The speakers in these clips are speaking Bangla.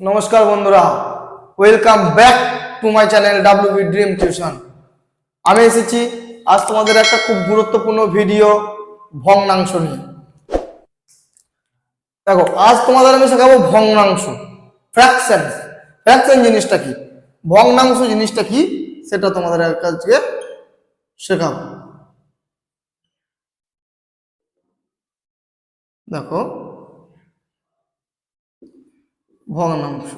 নমস্কার বন্ধুরা welcome back to my channel W B dream tuition আমি এসেছি আজ তোমাদের একটা খুব গুরুত্বপূর্ণ ভিডিও ভগ্নাংশ নিয়ে। দেখো, আজ তোমাদের আমি শেখাবো ভগ্নাংশ ফ্র্যাকশন ফ্র্যাকশন জিনিসটা কি? ভগ্নাংশ জিনিসটা কি? সেটা তোমাদের কাছে শেখাবো। দেখো ভগ্নাংশ।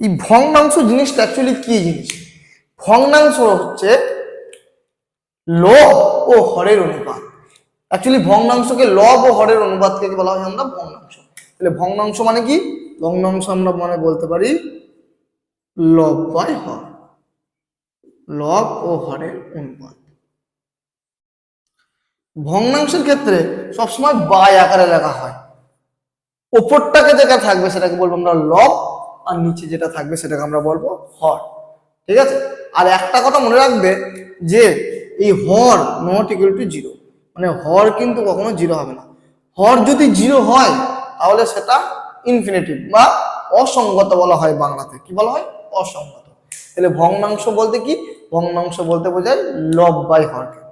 এই ভগ্নাংশ জিনিসটা অ্যাকচুয়ালি কি জিনিস? ভগ্নাংশ হচ্ছে লব ও হরের অনুপাত। অ্যাকচুয়ালি ভগ্নাংশকে লব ও হরের অনুপাতকে বলা হয় আমরা? ভগ্নাংশ। তাহলে ভগ্নাংশ মানে কি? ভগ্নাংশ আমরা মানে বলতে পারি লব বাই হর। লব ও হরের অনুপাত। ভগ্নাংশের ক্ষেত্রে সবসময় বাই আকারে লেখা হয়। ওপরটাকে যেটা থাকবে সেটাকে বলব আমরা লব, আর নিচে যেটা থাকবে সেটাকে আমরা বলব হর। ঠিক আছে? আর একটা কথা মনে রাখবে যে এই হর নট ইকুয়াল টু জিরো মানে হর কিন্তু কখনো জিরো হবে না। হর যদি জিরো হয়, তাহলে সেটা ইনফিনিটিভ বা অসঙ্গত বলা হয় বাংলাতে। কি বলা হয়? অসঙ্গত। তাহলে ভগ্নাংশ বলতে কি? ভগ্নাংশ বলতে বোঝায় লব বাই হরকে।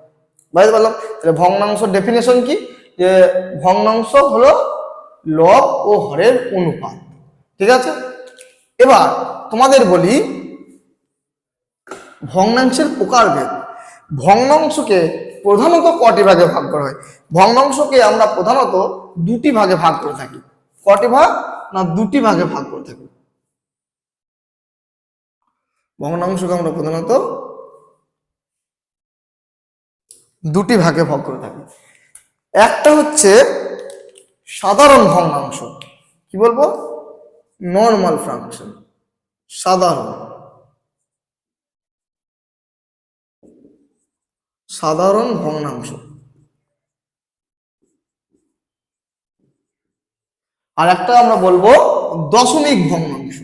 বুঝতে পারলাম? তাহলে ভগ্নাংশ ডেফিনেশন কি? যে ভগ্নাংশ হলো লব ও হরের অনুপাত। ঠিক আছে? এবার তোমাদের বলি ভগ্নাংশের প্রকারভেদ। ভগ্নাংশকে প্রধানত কটি ভাগে ভাগ করা হয়? ভগ্নাংশকে আমরা প্রধানত দুটি ভাগে ভাগ করে থাকি। কটি ভাগ না দুটি ভাগে ভাগ করে থাকি? ভগ্নাংশকে আমরা প্রধানত দুটি ভাগে ভাগ করে থাকি। একটা হচ্ছে সাধারণ ভগ্নাংশ। কি বলব? নর্মাল ফ্রাকশন সাধারণ। সাধারণ ভগ্নাংশ। আর একটা আমরা বলব দশমিক ভগ্নাংশ।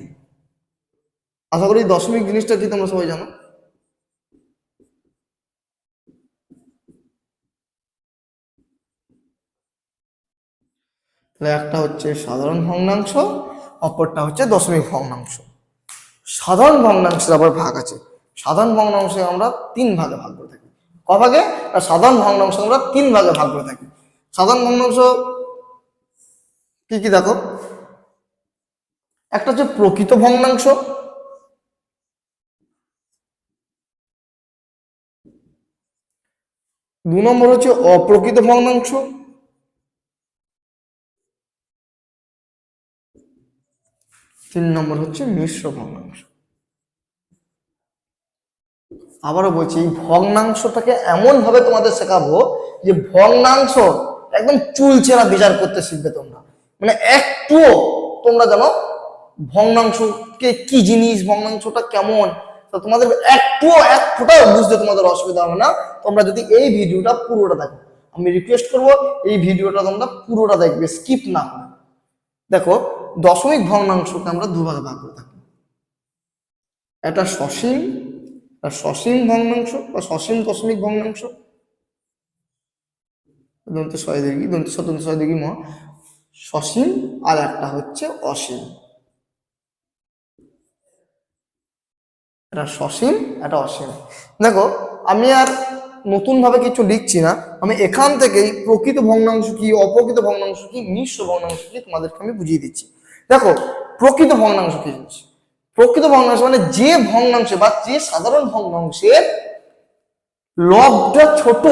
আশা করি দশমিক জিনিসটা কি তোমরা সবাই জানো? একটা হচ্ছে সাধারণ ভগ্নাংশ, অপরটা হচ্ছে দশমিক ভগ্নাংশ। সাধারণ ভগ্নাংশের আবার ভাগ আছে। সাধারণ ভগ্নাংশে আমরা তিন ভাগে ভাগ করে থাকি। ক ভাগে? না সাধারণ ভগ্নাংশ আমরা তিন ভাগে ভাগ করে থাকি। সাধারণ ভগ্নাংশ কি কি দেখো? একটা হচ্ছে প্রকৃত ভগ্নাংশ। দু নম্বর হচ্ছে অপ্রকৃত ভগ্নাংশ। তিন নম্বর হচ্ছে মিশ্র ভগ্নাংশ। আবারও বলছি, এই ভগ্নাংশটাকে এমন ভাবে তোমাদের শেখাবো যে ভগ্নাংশ একদম চুলচেরা বিচার করতে শিখবে তোমরা। মানে একটুও তোমরা জানো ভগ্নাংশকে কি জিনিস, ভগ্নাংশটা কেমন তোমাদের একটুও, এক ফোটাও বুঝতে তোমাদের অসুবিধা হবে না। তোমরা যদি এই ভিডিওটা পুরোটা দেখো, আমি রিকোয়েস্ট করব এই ভিডিওটা তোমরা পুরোটা দেখবে স্কিপ না দেখো দশমিক ভগ্নাংশকে আমরা দুভাগে ভাগ করে থাকি। একটা সসীম সসীম ভগ্নাংশ বা সসীম দশমিক ভগ্নাংশ। দন্ত ছয় দিঘি দন্ত দন্ত ছয় দিঘি ম সসীম, আর একটা হচ্ছে অসীম। এটা সসীম, এটা অসীম। দেখো, আমি আর নতুন ভাবে কিছু লিখছি না। আমি এখান থেকেই প্রকৃত ভগ্নাংশ কি, অপ্রকৃত ভগ্নাংশ কি মিশ্র ভগ্নাংশ কি তোমাদেরকে আমি বুঝিয়ে দিচ্ছি। দেখো, প্রকৃত ভগ্নাংশ কি জিনিস? প্রকৃত ভগ্নাংশ মানে যে ভগ্নাংশ বা যে সাধারণ ভগ্নাংশের লবটা ছোট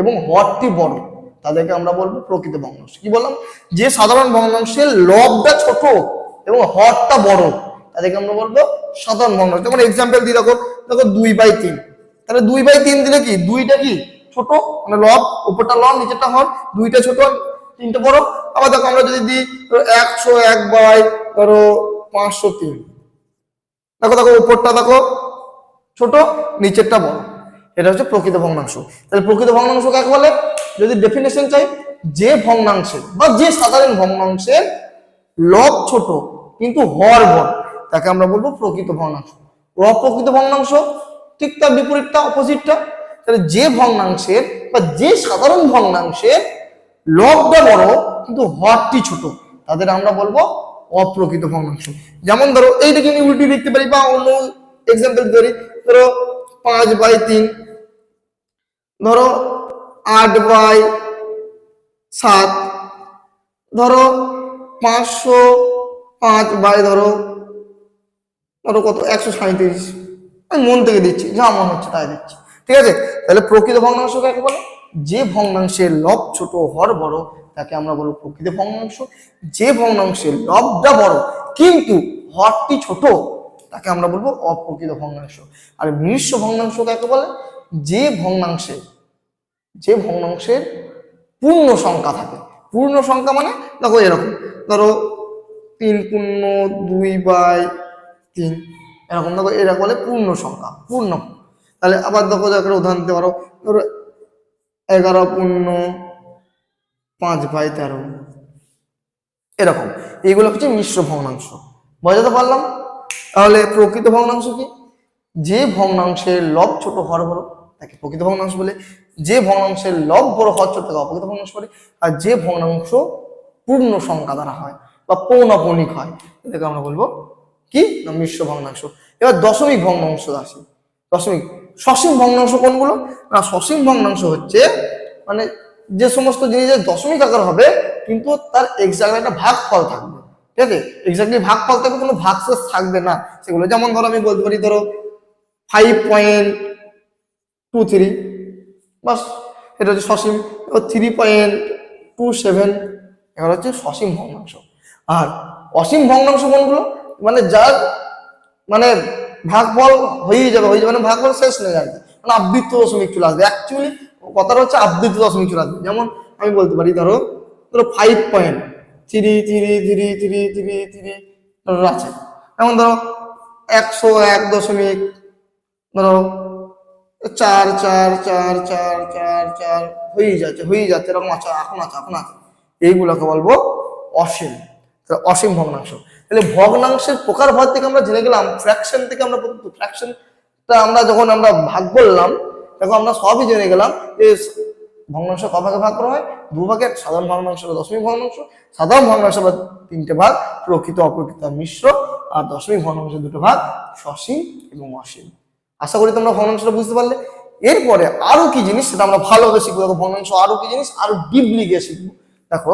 এবং হরটি বড়, তাদেরকে আমরা বলব প্রকৃত ভগ্নাংশ। কি বললাম? যে সাধারণ ভগ্নাংশের লবটা ছোট এবং হরটা বড়, তাদেরকে আমরা বলব সাধারণ ভগ্নাংশ। যেমন এক্সাম্পল দিয়ে দেখো দেখো দুই বাই তিন। তাহলে দুই বাই তিন দিলে কি? দুইটা কি? ছোট মানে লব, উপরটা লব, নিচেরটা হর দুইটা ছোট তিনটা বড়। আবার দেখো আমরা যদি দিই একশো এক বাই, ধরো পাঁচশো তিন। দেখো দেখো, উপরটা দেখো, ছোট, নিচেরটা বড়। এটা হচ্ছে প্রকৃত ভগ্নাংশ। তাহলে প্রকৃত ভগ্নাংশ কাকে বলে? যদি ডেফিনেশন চাই, যে ভগ্নাংশের বা যে সাধারণ ভগ্নাংশের লব ছোট, কিন্তু হর বড়, তাকে আমরা বলব প্রকৃত ভগ্নাংশ। অপ্রকৃত ভগ্নাংশ, ঠিক তার বিপরীতটা অপোজিটটা তাহলে যে ভগ্নাংশের বা যে সাধারণ ভগ্নাংশের লবটা বড় কিন্তু হরটি ছোট। তাদের আমরা বলব অপ্রকৃত ভগ্নাংশ। যেমন ধরো এইটাকে আমি উল্টি লিখতে পারি, বা অন্য এক্সাম্পল ধরি ধরো, পাঁচ বাই তিন। ধরো, আট বাই সাত। ধরো, পাঁচশো পাঁচ বাই ধরো ধরো কত? একশো সাঁত্রিশ আমি মন থেকে দিচ্ছি, যা মনে হচ্ছে তাই দিচ্ছি। ঠিক আছে? তাহলে প্রকৃত ভগ্নাংশ কাকে বলে? যে ভগ্নাংশের লব ছোট হর বড়, তাকে আমরা বলব প্রকৃত ভগ্নাংশ। যে ভগ্নাংশের লবটা বড়, কিন্তু হরটি ছোট, তাকে আমরা বলব অপ্রকৃত ভগ্নাংশ। আর মিশ্র ভগ্নাংশ কাকে বলে? যে ভগ্নাংশে, যে ভগ্নাংশের পূর্ণ সংখ্যা থাকে। পূর্ণ সংখ্যা মানে দেখো এরকম, ধরো তিন পূর্ণ দুই বাই তিন, এরকম, দেখো এরা বলে পূর্ণ সংখ্যা, পূর্ণ। তাহলে আবার দেখো যাকে উদাহরণ দিতে পারো, ধরো এগারো পূর্ণ পাঁচ বাই তেরো। এরকম। এইগুলো হচ্ছে মিশ্র ভগ্নাংশ। বোঝাতে পারলাম? তাহলে প্রকৃত ভগ্নাংশ কি? যে ভগ্নাংশের লব ছোট হর বড়, তাকে প্রকৃত ভগ্নাংশ বলে। যে ভগ্নাংশের লব বড় হর ছোট, তাকে অপ্রকৃত ভগ্নাংশ বলে। আর যে ভগ্নাংশ পূর্ণ সংখ্যা দ্বারা হয় বা পৌনপৌনিক হয়, এটাকে আমরা বলব কি? না, মিশ্র ভগ্নাংশ। এবার দশমিক ভগ্নাংশ আসি। দশমিক সসীম ভগ্নাংশ কোনগুলো? না, সসীম ভগ্নাংশ হচ্ছে মানে যে সমস্ত জিনিসের দশমিক আকার হবে, কিন্তু তার এক্সাক্ট একটা ভাগফল থাকবে। ঠিক আছে? এক্স্যাক্টলি ভাগফল থাকবে, কোনো ভাগশেষ থাকবে না। সেগুলো যেমন ধরো, আমি বলতে পারি, ধরো ফাইভ পয়েন্ট টু থ্রি বাস, এটা হচ্ছে সসীম থ্রি পয়েন্ট টু সেভেন এবার হচ্ছে সসীম ভগ্নাংশ। আর অসীম ভগ্নাংশ কোনগুলো? মানে যার মানে ভাগফল হয়েই যাবে হয়ে যাবে। মানে ভাগফল শেষ নেই আর কি মানে আবৃত্ত দশমিক চলে আসবে। অ্যাকচুয়ালি কথাটা হচ্ছে আবৃত্ত দশমিক চলে আসবে। যেমন আমি বলতে পারি, ধরো ধরো five point three three three three three three আছে। যেমন ধরো, একশো এক দশমিক, ধরো, চার চার চার চার চার চার, হয়েই যাচ্ছে হয়েই যাচ্ছে, এরকম আছে, এখন আছে এখন আছে। এইগুলোকে বলব অসীম। অসীম ভগ্নাংশ। তাহলে ভগ্নাংশের প্রকার ভর থেকে আমরা জেনে গেলাম ফ্র্যাকশন থেকে আমরা ফ্র্যাকশনটা আমরা যখন আমরা ভাগ করলাম, তখন আমরা সবই জেনে গেলাম যে ভগ্নাংশ ক ভাগে ভাগ করা হয়? দু ভাগে সাধারণ ভগ্নাংশ বা দশমিক ভগ্নাংশ। সাধারণ ভগ্নাংশ বা তিনটে ভাগ, প্রকৃত অপ্রকৃত মিশ্র, আর দশমিক ভগ্নাংশ দুটো ভাগ, সসীম এবং অসীম। আশা করি তোমরা ভগ্নাংশটা বুঝতে পারলে। এরপরে আরও কি জিনিস সেটা আমরা ভালোভাবে শিখব। দেখো, ভগ্নাংশ আরও কি জিনিস? আরও ডিপলি গিয়ে শিখব। দেখো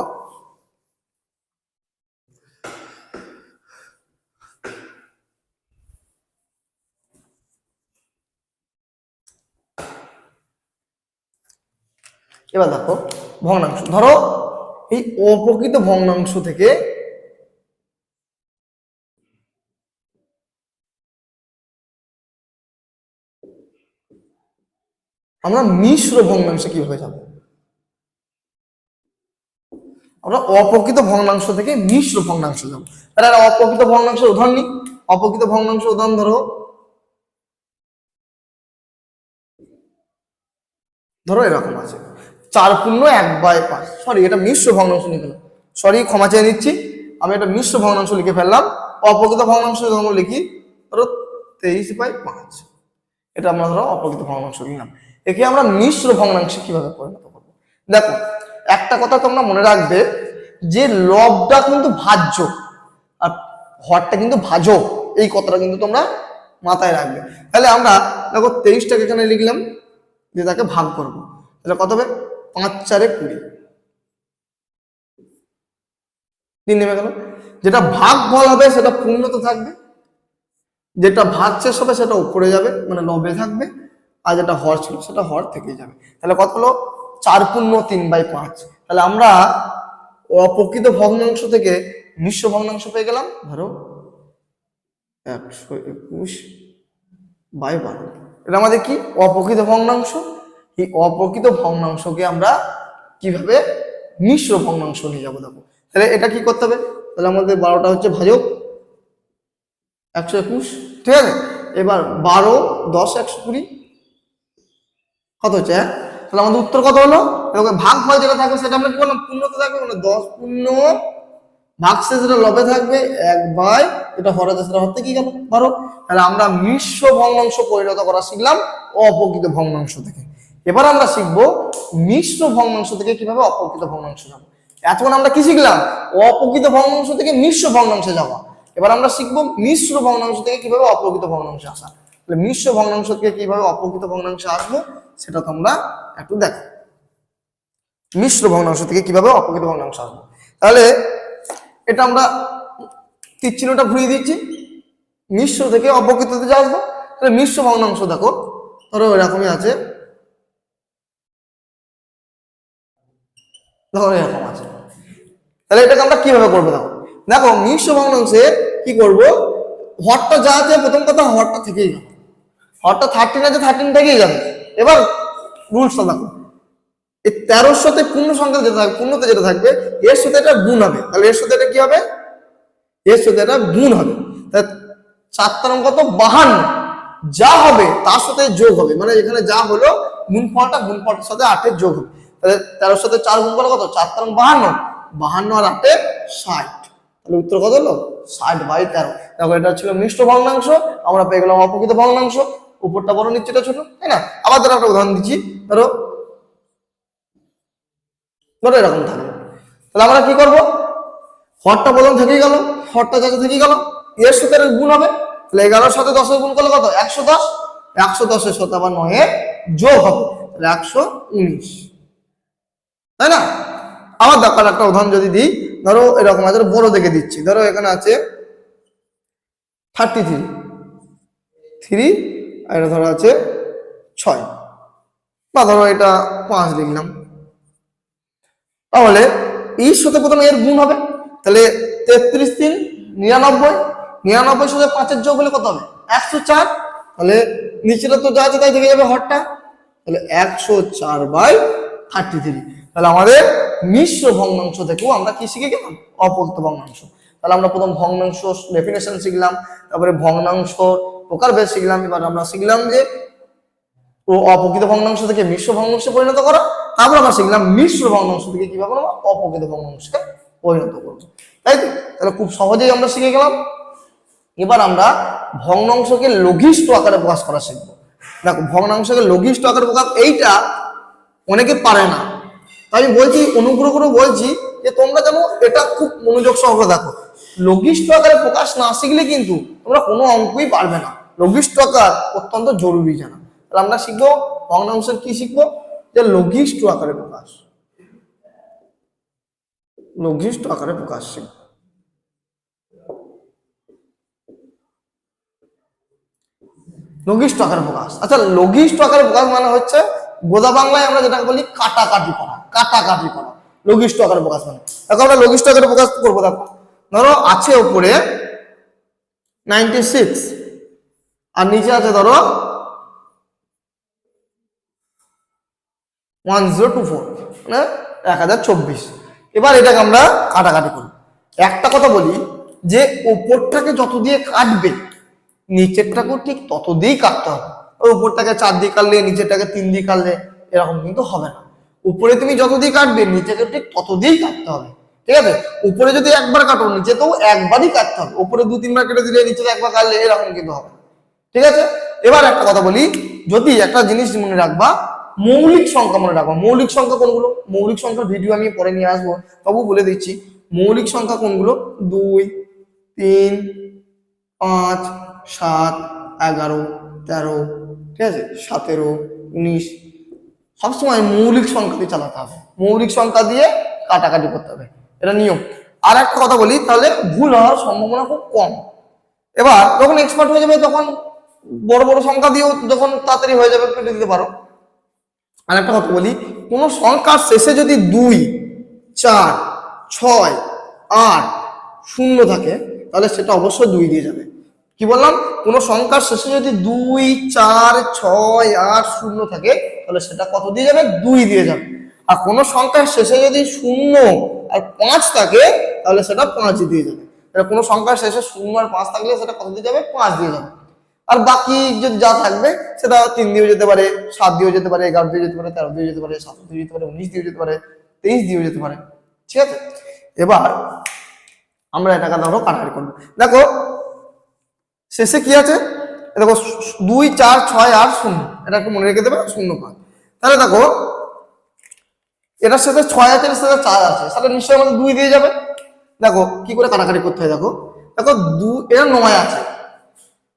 এবার দেখো, ভগ্নাংশ। ধরো, এই অপ্রকৃত ভগ্নাংশ থেকে আমরা মিশ্র ভগ্নাংশে কীভাবে যাব? আমরা অপ্রকৃত ভগ্নাংশ থেকে মিশ্র ভগ্নাংশ যাব। তাহলে একটা অপ্রকৃত ভগ্নাংশের উদাহরণ নিই। অপ্রকৃত ভগ্নাংশ উদাহরণ ধরো। ধরো এরকম আছে। চার পূর্ণ এক বাই পাঁচ। সরি এটা মিশ্র ভগ্নাংশ লিখে ফেলাম সরি ক্ষমা চেয়ে নিচ্ছি। আমি এটা মিশ্র ভগ্নাংশ লিখে ফেললাম। অপ্রকৃত ভগ্নাংশ যদি লিখি, ধরো তেইশ বাই পাঁচ। এটা আমরা ধরো অপ্রকৃত ভগ্নাংশ লিখলাম। একে আমরা মিশ্র ভগ্নাংশে কীভাবে পরিণত করব? দেখো, একটা কথা তোমরা মনে রাখবে যে লবটা কিন্তু ভাজ্য আর হরটা কিন্তু ভাজক এই কথাটা কিন্তু তোমরা মাথায় রাখবে। তাহলে আমরা, দেখো তেইশটাকে এখানে লিখলাম যে তাকে ভাগ করব। তাহলে কত হবে? পাঁচ চারে কুড়ি। তিন নেমে গেল। যেটা ভাগ ফল হবে সেটা পূর্ণতে থাকবে। যেটা ভাগ শেষ হবে সেটা উপরে যাবে মানে লবে থাকবে। আর যেটা হর ছিল সেটা হর থেকে যাবে। তাহলে কত হলো? চার পূর্ণ তিন বাই পাঁচ। তাহলে আমরা অপ্রকৃত ভগ্নাংশ থেকে মিশ্র ভগ্নাংশ পেয়ে গেলাম। ধরো একশো একুশ বাই বারো। এটা আমাদের কি? অপ্রকৃত ভগ্নাংশ। এই অপ্রকৃত ভগ্নাংশকে আমরা কীভাবে মিশ্র ভগ্নাংশ নিয়ে যাব দেখো। তাহলে এটা কি করতে হবে? তাহলে আমাদের বারোটা হচ্ছে ভাজক, একশো একুশ, ঠিক আছে? এবার বারো, দশ, একশো কুড়ি, কত হচ্ছে হ্যাঁ? তাহলে আমাদের উত্তর কত হলো? ভাগ ফল যেটা থাকবে সেটা আমরা কি করলাম? পূর্ণতে থাকবে মানে দশ পূর্ণ, ভাগ শেষে লবে থাকবে এক বাই, এটা হরে সেটা হতে কি গেল? বারো তাহলে আমরা মিশ্র ভগ্নাংশ পরিণত করা শিখলাম, অপ্রকৃত ভগ্নাংশ থেকে। এবার আমরা শিখব মিশ্র ভগ্নাংশ থেকে কীভাবে অপ্রকৃত ভগ্নাংশ যাব। এতক্ষণ আমরা কি শিখলাম? অপ্রকৃত ভগ্নাংশ থেকে মিশ্র ভগ্নাংশে যাওয়া। এবার আমরা শিখব মিশ্র ভগ্নাংশ থেকে কীভাবে অপ্রকৃত ভগ্নাংশে আসা। তাহলে মিশ্র ভগ্নাংশ থেকে কীভাবে অপ্রকৃত ভগ্নাংশে আসব, সেটা তোমরা একটু দেখো। মিশ্র ভগ্নাংশ থেকে কীভাবে অপ্রকৃত ভগ্নাংশ আসব। তাহলে এটা আমরা তীর চিহ্নটা ঘুরিয়ে দিচ্ছি মিশ্র থেকে অপকৃততে যে আসব, তাহলে মিশ্র ভগ্নাংশ দেখো। ধরো এরকমই আছে। দেখো এরকম আছে। তাহলে এটাকে আমরা কীভাবে করব দেখো? দেখো, মিশ্র ভগ্নাংশে কি করব? হরটা যা আছে, প্রথম কথা হরটা থেকেই যাবে। হরটা থার্টিন আছে থার্টিন থেকেই যাবে। এবার রুলসটা দেখো। এই সাথে পূর্ণ সংখ্যা যেটা থাকবে, পূর্ণতে যেটা থাকবে, এর সাথে এটা গুণ হবে। তাহলে এর সাথে এটা কি হবে? এর সাথে এটা গুণ হবে। তাহলে চার তেরো কত? বাহান্ন। যা হবে, তার সাথে যোগ হবে। মানে এখানে যা হলো, গুণফলটা গুণফলটার সাথে আটের যোগ হবে। তাহলে তেরোর সাথে চার গুণ করলে কত? চার তেরো বাহান্ন। বাহান্ন আর আটে ষাট। তাহলে উত্তর কত হলো? ষাট বাই তেরো। দেখো, এটা ছিল মিশ্র ভগ্নাংশ। আমরা পেয়ে গেলাম অপকৃত ভগ্নাংশ। উপরটা বড় নিচেটা ছোট, তাই না? আবার ধরো একটা উদাহরণ দিচ্ছি। ধরো ধরো এরকম থাকবে তাহলে আমরা কি করব? হরটা প্রথম থেকেই গেল। হরটা যাতে থেকে গেল, এর সাথে গুণ হবে। তাহলে এগারোর সাথে দশের গুণ করলে কত? একশো দশ। একশো দশের সাথে আবার নয়ে যোগ হবে। তাহলে একশো উনিশ। তাই না? আবার দেখো আর একটা উদাহরণ যদি দিই, ধরো এরকম আছে বড় দেখে দিচ্ছি। ধরো এখানে আছে থার্টি থ্রি থ্রি আর এটা ধরো আছে ছয়। বা ধরো এটা পাঁচ লিখলাম। তাহলে এর সাথে প্রথমে এর গুণ হবে। তাহলে তেত্রিশ তিন, নিরানব্বই। নিরানব্বই সাথে পাঁচের যোগ হলে কত হবে? একশো চার। তাহলে নিচেটা তো যা আছে তাই থেকে যাবে হরটা। তাহলে একশো চার বাই থার্টি থ্রি তাহলে আমাদের মিশ্র ভগ্নাংশ থেকেও আমরা কি শিখে গেলাম? অপক্ত ভগ্নাংশ। তাহলে আমরা প্রথম ভগ্নাংশ ডেফিনেশন শিখলাম, তারপরে ভগ্নাংশ প্রকারভেদ শিখলাম, এবার আমরা শিখলাম যে ও অপকৃত ভগ্নাংশ থেকে মিশ্র ভগ্নাংশে পরিণত করা, তারপর আমরা শিখলাম মিশ্র ভগ্নাংশ থেকে কীভাবে আমরা অপকৃত ভগ্নাংশকে পরিণত করব। তাই তো? তাহলে খুব সহজেই আমরা শিখে গেলাম। এবার আমরা ভগ্নাংশকে লঘিষ্ঠ আকারে প্রকাশ করা শিখব। দেখো, ভগ্নাংশকে লঘিষ্ঠ আকারে প্রকাশ, এইটা অনেকে পারে না। আমি বলছি, অনুগ্রহ করে বলছি যে তোমরা যেন এটা খুব মনোযোগ সহকারে দেখো। লঘিষ্ঠ আকারে প্রকাশ না শিখলে কিন্তু তোমরা কোনো অঙ্কই পারবে না। লঘিষ্ঠ আকার অত্যন্ত জরুরি জানা। তাহলে আমরা শিখব ভগ্নাংশের কি শিখব? যে লঘিষ্ঠ আকারে প্রকাশ। লঘিষ্ঠ আকারে প্রকাশ শিখব। লঘিষ্ঠ আকারে প্রকাশ। আচ্ছা লঘিষ্ঠ আকারে প্রকাশ মানে হচ্ছে গোদা বাংলায় আমরা যেটা বলি কাটাকাটি করা। কাটাকাটি করা। লঘিষ্ঠ আকারে প্রকাশ মানে। দেখো আমরা লঘিষ্ঠ আকারে প্রকাশ করব, দেখো। ধরো আছে উপরে নাইনটি সিক্স আর নিচে আছে ধরো ওয়ান জিরো টু ফোর মানে এক হাজার চব্বিশ। এবার এটাকে আমরা কাটাকাটি করি। একটা কথা বলি যে উপরটাকে যত দিয়ে কাটবে, নিচেরটাকেও ঠিক তত দিয়েই কাটতে হবে। ওই উপরটাকে চার দিয়ে কাটলে, নিচেরটাকে তিন দিয়ে কাটলে এরকম কিন্তু হবে না। উপরে তুমি যত দিয়ে কাটবে নিচেকে ঠিক তত দিয়েই কাটতে হবে। ঠিক আছে? উপরে যদি একবার কাটো, নিচে তো একবারই কাটতে হবে। উপরে দু, তিনবার কেটে দিলে নিচে একবার কাটলে এরকম কিন্তু হবে। ঠিক আছে? এবার একটা কথা বলি, যদি একটা জিনিস মনে রাখবা, মৌলিক সংখ্যা মনে রাখবা। মৌলিক সংখ্যা কোনগুলো? মৌলিক সংখ্যার ভিডিও আমি পরে নিয়ে আসব। তবু বলে দিচ্ছি, মৌলিক সংখ্যা কোনগুলো? দুই, তিন, পাঁচ, সাত, এগারো, তেরো, ঠিক আছে? সতেরো, উনিশ সবসময় মৌলিক সংখ্যা দিয়ে চালাতে হবে। মৌলিক সংখ্যা দিয়ে কাটাকাটি করতে হবে। এটা নিয়ম। আর একটা কথা বলি, তাহলে ভুল হওয়ার সম্ভাবনা খুব কম। এবার যখন এক্সপার্ট হয়ে যাবে, তখন বড় বড় সংখ্যা দিয়েও যখন তাড়াতাড়ি হয়ে যাবে কেটে দিতে পারো। আর একটা কথা বলি, কোনো সংখ্যার শেষে যদি দুই, চার, ছয়, আট, শূন্য থাকে, তাহলে সেটা অবশ্যই দুই দিয়ে যাবে। কি বললাম? কোনো সংখ্যার শেষে যদি দুই, চার, ছয়, আট, শূন্য থাকে, তাহলে সেটা কত দিয়ে যাবে? দুই দিয়ে যাবে। আর কোনো সংখ্যার শেষে যদি শূন্য আর পাঁচ থাকে, তাহলে সেটা পাঁচ দিয়ে যাবে। তাহলে কোনো সংখ্যার শেষে শূন্য আর পাঁচ থাকলে সেটা কত দিয়ে যাবে? পাঁচ দিয়ে যাবে। আর বাকি যদি যা থাকবে, সেটা তিন দিয়েও যেতে পারে, সাত দিয়েও যেতে পারে, এগারো দিয়ে যেতে পারে, তেরো দিয়ে যেতে পারে, সাত দিয়ে যেতে পারে, উনিশ দিয়ে যেতে পারে, তেইশ দিয়েও যেতে পারে। ঠিক আছে? এবার আমরা এটাকে ধরো কাটাকাটি করব। দেখো শেষে কি আছে? দেখো দুই, চার, ছয়, আট, শূন্য। এটা একটু মনে রেখে দেবে, শূন্য পাঁচ। তাহলে দেখো, এটার সাথে ছয় আছে, এটার সাথে চার আছে। তাহলে নিশ্চয়ই আমাদের দুই দিয়ে যাবে। দেখো, কি করে কাটাকাটি করতে হয় দেখো। দেখো, দু এটা নয় আছে।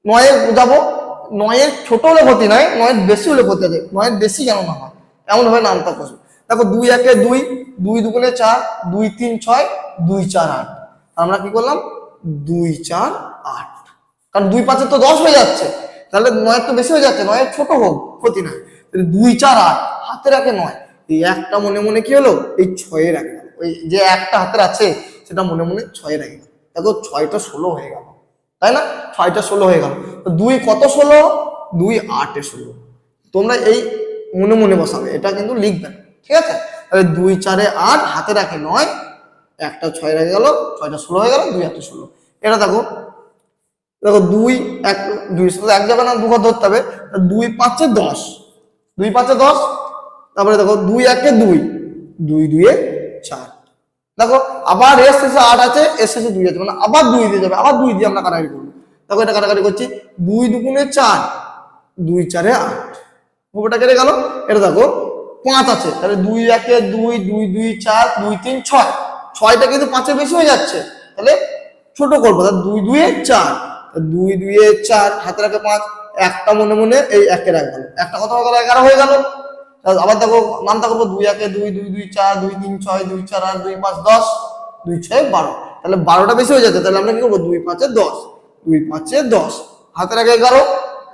নয়ে যাব নয়ের ছোট হলে ক্ষতি নাই, নয়ের বেশি হলে ক্ষতি আছে। নয়ের বেশি যেন না হয়? এমন ভাবে নামটা করবে দেখো, দুই, একে দুই দুই দুগুণে চার, দুই, তিন, ছয়, দুই, চার, আট। আমরা কি করলাম? দুই, চার, আট। কারণ দুই পাঁচে তো দশ হয়ে যাচ্ছে। তাহলে নয়ের তো বেশি হয়ে যাচ্ছে, নয়ের ছোট হোক, ক্ষতি নাই তাহলে দুই, চার, আট, হাতে রাখে নয়। এই একটা মনে মনে কি হলো? এই ছয়ের গেল ওই যে একটা হাতের আছে, সেটা মনে মনে ছয়ের গেল দেখো ছয়টা ষোলো হয়ে গেল। তাই না? ছয়টা ষোলো হয়ে গেল। তো দুই কত ষোলো? দুই আটে ষোলো। তোমরা এই মনে মনে বসাবে, এটা কিন্তু লিখবে না। ঠিক আছে? তাহলে দুই, চারে আট, হাতে রাখে নয়। একটা ছয় রেখে গেল, ছয়টা ষোলো হয়ে গেল, দুই, আটে ষোলো। এটা দেখো দেখো দুই, এক, দুই সাথে এক যাবে না, দু ধরতে হবে। দুই পাঁচে দশ। দুই পাঁচে দশ, তারপরে দেখো দুই একে দুই। দুই দুয়ে চার। দেখো আবার এর শেষে আট আছে, এর শেষে দুই আছে মানে আবার দুই দিয়ে যাবে, আবার দুই দিয়ে আমরা কাটাকাটি করব। দেখো এটা কাটাকাটি করছি, দুই দুগুণে চার, দুই চারে আট। ওটা কেটে গেল, এটা দেখো পাঁচ আছে, তাহলে দুই একে দুই দুই দুই চার, দুই তিন ছয়। ছয়টা কিন্তু পাঁচের বেশি হয়ে যাচ্ছে, তাহলে ছোট করব, তাহলে দুই দুয়ে চার। দুই দুয়ে চার হাতে রাখে পাঁচ, একটা মনে মনে এই একে রাখ গেল একটা কথা গেল এগারো হয়ে গেল। আবার দেখো, নামটা করব, দুই একে দুই দুই দুই, চার, দুই, তিন, ছয়, দুই, চার, আট, দুই, পাঁচ, দশ, দুই, ছয়, বারো। তাহলে বারোটা বেশি হয়ে যাচ্ছে, তাহলে আমরা কি করব? দুই পাঁচে দশ, দুই পাঁচে দশ। হাতে রাখে এগারো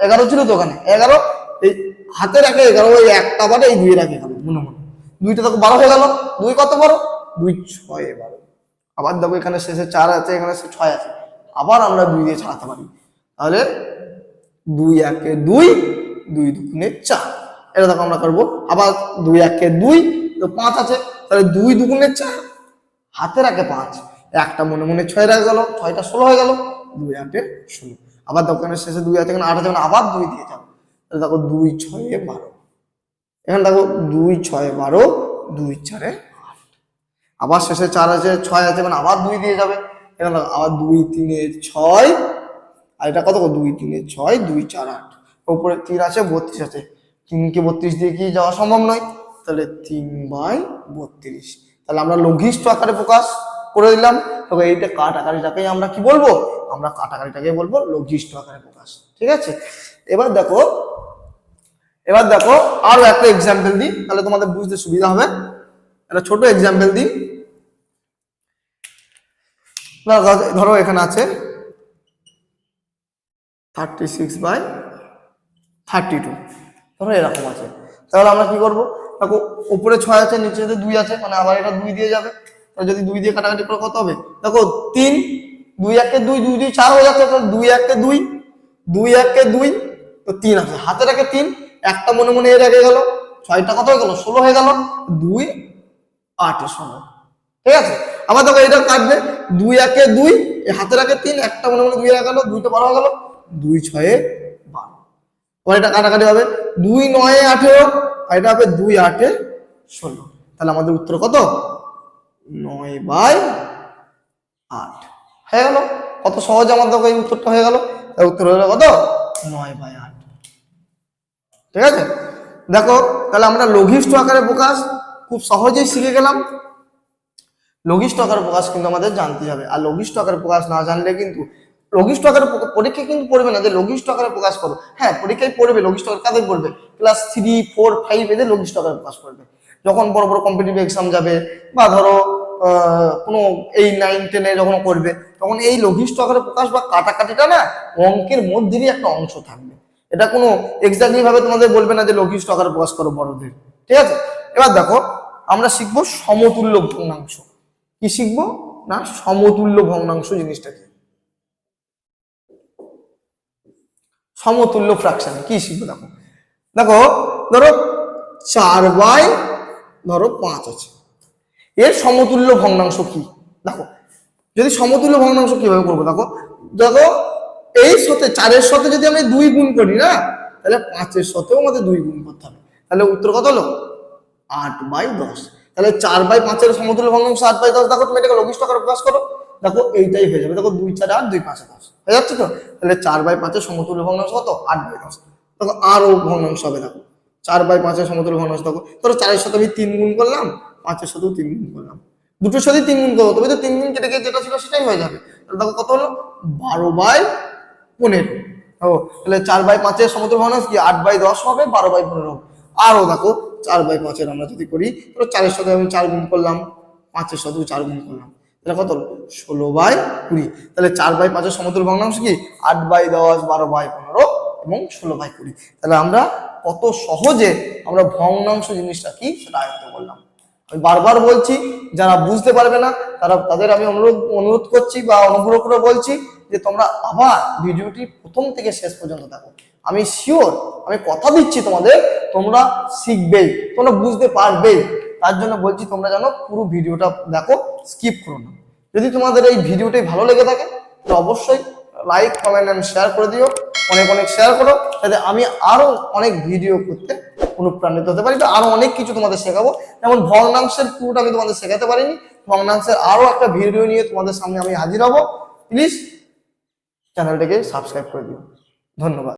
এগারো ছিল তো ওখানে, এগারো, এই হাতে রাখে এগারো ওই একটা বারে এই দুই রাখে গেল, মনে মনে। দুইটা দেখো, বারো হয়ে গেল। দুই কত বারো? দুই, ছয় বারো। আবার দেখো, এখানে শেষে চার আছে, এখানে ছয় আছে। আবার আমরা দুই দিয়ে ছাড়াতে পারি। তাহলে দুই একে দুই দুই দুগুণে চার। এটা দেখো আমরা করব। আবার দুই একে দুই, তো পাঁচ আছে। তাহলে দুই দুগুণে চার, হাতের আগে পাঁচ। একটা মনে মনে ছয় রাখা গেল, ছয়টা ষোলো হয়ে গেল, দুই আটে ষোলো। আবার দোকানের শেষে দুই আছে, এখানে আট আছে আবার দুই দিয়ে যাব তাহলে দেখো দুই ছয়ে বারো। এখানে দেখো দুই ছয় বারো, দুই চারে আট। আবার শেষে চার আছে, ছয় আছে মানে আবার দুই দিয়ে যাবে। এখানে আবার দুই, তিনে ছয়, আর এটা কত দুই, তিনে ছয়, দুই, চার, আট। উপরে তিন আছে, বত্রিশ আছে। তিনকে বত্রিশ দিয়ে কি যাওয়া সম্ভব নয়? তাহলে তিন বাই বত্রিশ। তাহলে আমরা লঘিষ্ঠ আকারে প্রকাশ করে দিলাম। তবে এইটা কাট আকারিটাকেই আমরা কি বলব? আমরা কাট আকারিটাকে বলব লঘিষ্ঠ আকারে প্রকাশ। ঠিক আছে? এবার দেখো এবার দেখো আরও একটা এক্সাম্পল দিই, তাহলে তোমাদের বুঝতে সুবিধা হবে। একটা ছোট এক্সাম্পল দিই। না, ধরো এখানে আছে thirty six by thirty two ধরো এরকম আছে। তাহলে আমরা কি করব? দেখো উপরে ছয় আছে নিচেতে দুই আছে মানে আবার এটা দুই দিয়ে যাবে। যদি দুই দিয়ে কাটাকাটি করে কত হবে? দেখো তিন দুই একে দুই দুই দুই চার হয়ে যাচ্ছে তাহলে দুই একে দুই দুই একে দুই তো তিন আছে। হাতে রেখে তিন একটা মনে মনে এর আগে গেল ছয়টা কত হয়ে গেল? ষোলো হয়ে গেল দুই আটে ষোলো ঠিক আছে? আবার দেখো এটা কাটবে। দুই একে দুই হাতে রাখে তিন, একটা মনে মনে দুই রাখা গেল, দুইটা বারো গেল। দুই ছয়ে বারো। এবার এটা কাটাকাটি হবে। দুই নয়ে আঠেরো আর এটা হবে দুই আটে ষোলো। তাহলে আমাদের উত্তর কত? নয় বাই আট। হয়ে গেল। কত সহজে আমাদের এই উত্তরটা হয়ে গেল। তার উত্তর হলো কত? নয় বাই আট। ঠিক আছে? দেখো, তাহলে আমরা লঘিষ্ঠ আকারে প্রকাশ খুব সহজেই শিখে গেলাম। লঘিষ্ঠ আকারে প্রকাশ কিন্তু আমাদের জানতে হবে। আর লঘিষ্ঠ আকারে প্রকাশ না জানলে কিন্তু লঘিষ্ঠ আকারে প্র- পরীক্ষায় কিন্তু পড়বে না যে লঘিষ্ঠ আকারে প্রকাশ করো। হ্যাঁ পরীক্ষায় পড়বে, লঘিষ্ঠ আকারে কাদের পড়বে? ক্লাস থ্রি ফোর ফাইভ এদের লঘিষ্ঠ আকারে প্রকাশ করবে। যখন বড় বড় কম্পিটিটিভ এক্সাম যাবে বা ধরো কোনো এই নাইন টেনে যখন করবে, তখন এই লঘিষ্ঠ আকারে প্রকাশ বা কাটাকাটিটা না অঙ্কের মধ্যেরই একটা অংশ থাকবে। এটা কোনো এক্স্যাক্টলি ভাবে তোমাদের বলবে না যে লঘিষ্ঠ আকারে প্রকাশ করো বড়দের। ঠিক আছে? এবার দেখো, আমরা শিখব সমতুল্য ভগ্নাংশ। কি শিখব? না, সমতুল্য ভগ্নাংশ জিনিসটা কি সমতুল্য ফ্র্যাকশন কি শিখব দেখো? দেখো, ধরো চার বাই, ধরো পাঁচ আছে। এর সমতুল্য ভগ্নাংশ কি? দেখো, যদি সমতুল্য ভগ্নাংশ কীভাবে করব দেখো? দেখো, এই সাথে, চারের সাথে যদি আমি দুই গুণ করি, না? তাহলে পাঁচের সাথেও আমাদের দুই গুণ করতে হবে। তাহলে উত্তর কত হলো? আট বাই দশ। তাহলে চার বাই পাঁচের সমতুল্য ভগ্নাংশ আট বাই দশ, দেখো তুমি এটাকে লঘিষ্ঠ আকারে প্রকাশ করো। দেখো এইটাই হয়ে যাবে। দেখো দুই, চার, আট, দুই, পাঁচে দশ হয়ে যাচ্ছে তো? তাহলে চার বাই পাঁচের সমতুল্য ভগ্নাংশ কত? আট বাই দশ। দেখো আরও ভগ্নাংশ হবে, দেখো। চার বাই পাঁচের সমতুল্য ভগ্নাংশ, দেখো। ধরো চারের সাথে আমি তিন গুণ করলাম, পাঁচের সাথেও তিন গুণ করলাম। দুটোর সাথে তিন গুণ করব, তবে তো তিন গুণ কেটে গিয়ে যেটা ছিল সেটাই হয়ে যাবে। তাহলে দেখো কত হলো? বারো বাই পনেরো। ও তাহলে চার বাই পাঁচের সমতুল্য ভগ্নাংশ কি? আট বাই দশ হবে, বারো বাই পনেরো। আরও দেখো চার বাই পাঁচের আমরা যদি করি, তাহলে চারের সাথে আমি চার গুণ করলাম, পাঁচের সাথেও চার গুণ করলাম। তাহলে কত? ষোলো বাই কুড়ি। তাহলে চার বাই পাঁচের সমতুল্য ভগ্নাংশ কি? আট বাই দশ, বারো বাই পনেরো এবং ষোলো বাই কুড়ি। তাহলে আমরা কত সহজে আমরা ভগ্নাংশ জিনিসটা কি? সেটা আয়ত্ত করলাম। আমি বারবার বলছি, যারা বুঝতে পারবে না, তারা তাদের আমি অনুরোধ অনুরোধ করছি বা অনুগ্রহ করে বলছি যে তোমরা আবার ভিডিওটি প্রথম থেকে শেষ পর্যন্ত দেখো। আমি শিওর আমি কথা দিচ্ছি তোমাদের, তোমরা শিখবেই তোমরা বুঝতে পারবেই তার জন্য বলছি তোমরা যেন পুরো ভিডিওটা দেখো স্কিপ করো না। যদি তোমাদের এই ভিডিওটি ভালো লেগে থাকে, তো অবশ্যই লাইক কমেন্ট এন্ড শেয়ার করে দিও। অনেক অনেক শেয়ার করো, যাতে আমি আরও অনেক ভিডিও করতে অনুপ্রাণিত হতে পারি, বা আরও অনেক কিছু তোমাদের শেখাবো। যেমন ভগ্নাংশের পুরোটা আমি তোমাদের শেখাতে পারিনি, ভগ্নাংশের আরও একটা ভিডিও নিয়ে তোমাদের সামনে আমি হাজির হব। প্লিজ চ্যানেলটাকে সাবস্ক্রাইব করে দিও। ধন্যবাদ।